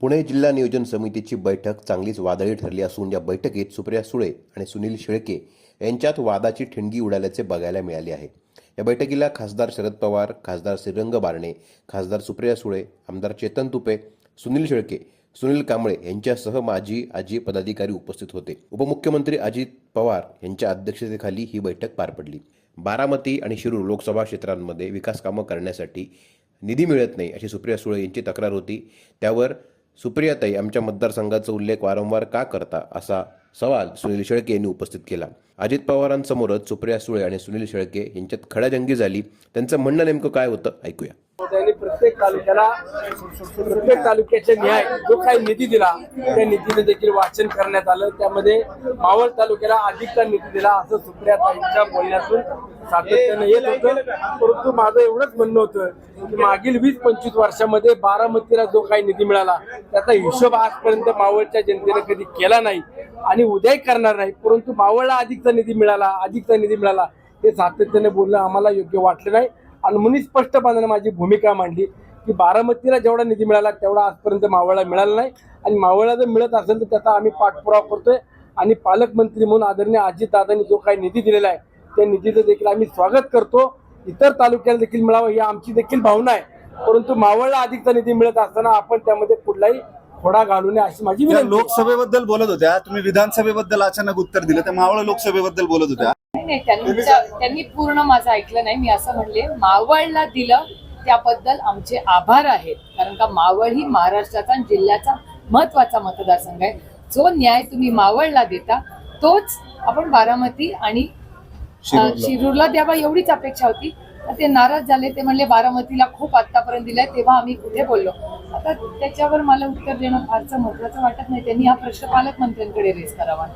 पुणे जिल्हा नियोजन समितीची बैठक चांगलीच वादळी ठरली असून या बैठकीत सुप्रिया सुळे आणि सुनील शेळके यांच्यात वादाची ठिणगी उडाल्याचे बघायला मिळाले आहे. या बैठकीला खासदार शरद पवार खासदार श्रीरंग बारणे खासदार सुप्रिया सुळे आमदार चेतन तुपे सुनील शेळके सुनील कांबळे यांच्यासह माजी आजी पदाधिकारी उपस्थित होते. उपमुख्यमंत्री अजित पवार यांच्या अध्यक्षतेखाली ही बैठक पार पडली. बारामती आणि शिरूर लोकसभा क्षेत्रांमध्ये विकास कामं करण्यासाठी निधी मिळत नाही अशी सुप्रिया सुळे यांची तक्रार होती. त्यावर सुप्रियाताई आमच्या मतदारसंघाचा उल्लेख वारंवार का करता? असा सवाल सुनील शेळके यांनी उपस्थित केला. अजित पवारांसमोरच सुप्रिया सुळे आणि सुनील शेळके यांच्यात खडाजंगी झाली. त्यांचं म्हणणं नेमकं काय होतं? ऐकूया. त्यांनी प्रत्येक तालुक्याला प्रत्येक तालुक्याच्या न्याय जो काही निधी दिला त्या निधीने देखील वाचन करण्यात आलं. त्यामध्ये मावळ तालुक्याला अधिकचा निधी दिला असं सुप्रियाताईंच्या बोलण्यातून सातत्यानं येत होतं. परंतु माझं एवढंच म्हणणं होतं की मागील वीस पंचवीस वर्षामध्ये बारामतीला जो काही निधी मिळाला त्याचा हिशोब आजपर्यंत मावळच्या जनतेने कधी केला नाही आणि उद्याही करणार नाही. परंतु मावळला अधिकचा निधी मिळाला अधिकचा निधी मिळाला हे सातत्याने बोलणं आम्हाला योग्य वाटलं नाही. आणि म्हणून स्पष्टपणाने माझी भूमिका मांडली की बारामतीला जेवढा निधी मिळाला तेवढा आजपर्यंत मावळला मिळाला नाही. आणि मावळला जर मिळत असेल तर त्याचा आम्ही पाठपुरावा करतोय. आणि पालकमंत्री म्हणून आदरणीय अजितदादांनी जो काही निधी दिलेला आहे त्या निधीचं देखील आम्ही स्वागत करतो. इतर तालुक्याला देखील मिळावं ही आमची देखील भावना आहे. परंतु मावळला अधिकचा निधी मिळत असताना आपण त्यामध्ये कुठलाही खोडा घालू नये अशी माझी विनंती. लोकसभेबद्दल बोलत होत्या. तुम्ही विधानसभेबद्दल अचानक उत्तर दिलं. त्या मावळ लोकसभेबद्दल बोलत होत्या. नाही त्यांच्या त्यांनी पूर्ण माझं ऐकलं नाही. मी असं म्हणले मावळला दिलं त्याबद्दल आमचे आभार आहेत. कारण का मावळ ही महाराष्ट्राचा जिल्ह्याचा महत्त्वाचा मतदारसंघ आहे. जो न्याय तुम्ही मावळला देता तोच आपण बारामती आणि शिरूरला. द्यावा एवढीच अपेक्षा होती. ते नाराज झाले ते म्हणले बारामतीला खूप आतापर्यंत दिलंय तेव्हा आम्ही कुठे बोललो? आता त्याच्यावर मला उत्तर देणं फारसं महत्वाचं वाटत नाही. त्यांनी हा प्रश्न पालकमंत्र्यांकडे रेस करावा.